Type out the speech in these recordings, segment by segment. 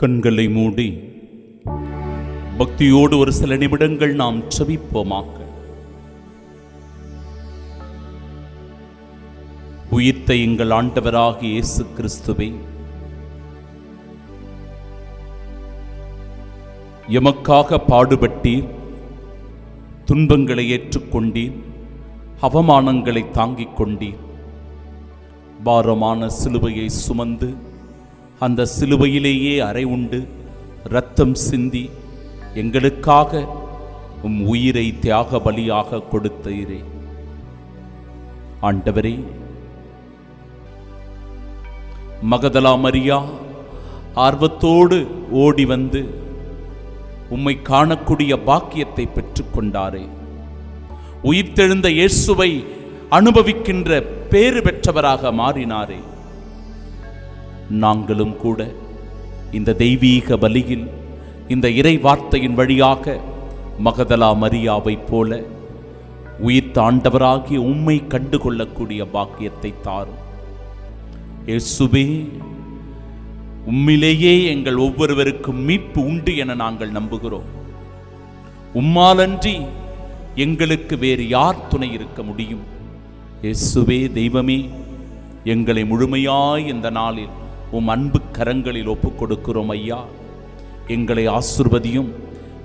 கண்களை மூடி பக்தியோடு ஒரு சில நிமிடங்கள் நாம் செவிப்போமாக உயிர்த்த எங்கள் ஆண்டவராக இயேசு கிறிஸ்துவை எமக்காக பாடுபட்டீர் துன்பங்களை ஏற்றுக்கொண்டீர் அவமானங்களை தாங்கிக் கொண்டீர். பாரமான சிலுவையை சுமந்து அந்த சிலுவையிலேயே அறை உண்டு. இரத்தம் சிந்தி எங்களுக்காக உம் உயிரை தியாக பலியாக கொடுத்தீரே. ஆண்டவரே மகதலா மரியா ஆர்வத்தோடு ஓடி வந்து உம்மை காணக்கூடிய பாக்கியத்தை பெற்றுக்கொண்டாரே. உயிர்த்தெழுந்த இயேசுவை அனுபவிக்கின்ற பேறு பெற்றவராக மாறினாரே. நாங்களும் கூட இந்த தெய்வீக பலியில் இந்த இறை வார்த்தையின் வழியாக மகதலா மரியாவைப் போல உயிர் தாண்டவராகிய உம்மை கண்டுகொள்ளக்கூடிய பாக்கியத்தை தாரும். இயேசுவே உம்மிலேயே எங்கள் ஒவ்வொருவருக்கும் மீட்பு உண்டு என நாங்கள் நம்புகிறோம். உம்மாலன்றி எங்களுக்கு வேறு யார் துணை இருக்க முடியும்? இயேசுவே தெய்வமே எங்களை முழுமையாய் இந்த நாளில் உம் அன்பு கரங்களில் ஒப்புக் கொடுக்கிறோம் ஐயா. எங்களை ஆசிர்வதியும்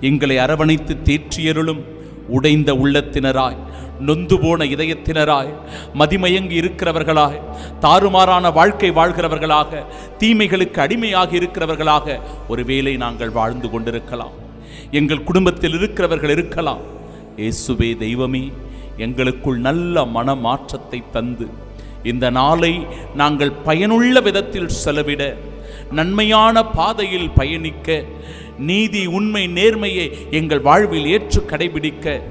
எங்களை அரவணைத்து தேற்றியருளும் உடைந்த உள்ளத்தினராய் நொந்து போன இதயத்தினராய் மதிமயங்கி இருக்கிறவர்களாய் தாறுமாறான வாழ்க்கை வாழ்கிறவர்களாக தீமைகளுக்கு அடிமையாகி இருக்கிறவர்களாக ஒருவேளை நாங்கள் வாழ்ந்து கொண்டிருக்கலாம். எங்கள் குடும்பத்தில் இருக்கிறவர்கள் இருக்கலாம். இயேசுவே தெய்வமே எங்களுக்குள் நல்ல மனமாற்றத்தை தந்து இந்த நாளை நாங்கள் பயனுள்ள விதத்தில் செலவிட நன்மையான பாதையில் பயணிக்க நீதி உண்மை நேர்மையை எங்கள் வாழ்வில் ஏற்று கடைபிடிக்க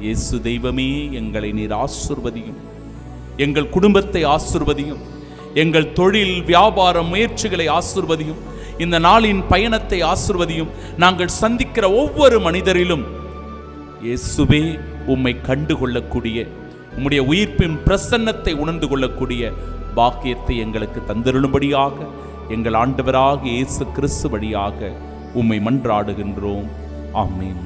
இயேசு தெய்வமே எங்களை நீர் ஆசிர்வதியும். எங்கள் குடும்பத்தை ஆசிர்வதியும். எங்கள் தொழில் வியாபார முயற்சிகளை ஆசிர்வதியும். இந்த நாளின் பயணத்தை ஆசிர்வதியும். நாங்கள் சந்திக்கிற ஒவ்வொரு மனிதரிலும் இயேசுவே உம்மை கண்டுகொள்ளக்கூடிய உம்முடைய உயிர்ப்பின் பிரசன்னத்தை உணர்ந்து கொள்ளக்கூடிய பாக்கியத்தை எங்களுக்கு தந்திருளும்படியாக எங்கள் ஆண்டவராக இயேசு கிறிஸ்து வழியாக உம்மை மன்றாடுகின்றோம். ஆமீன்.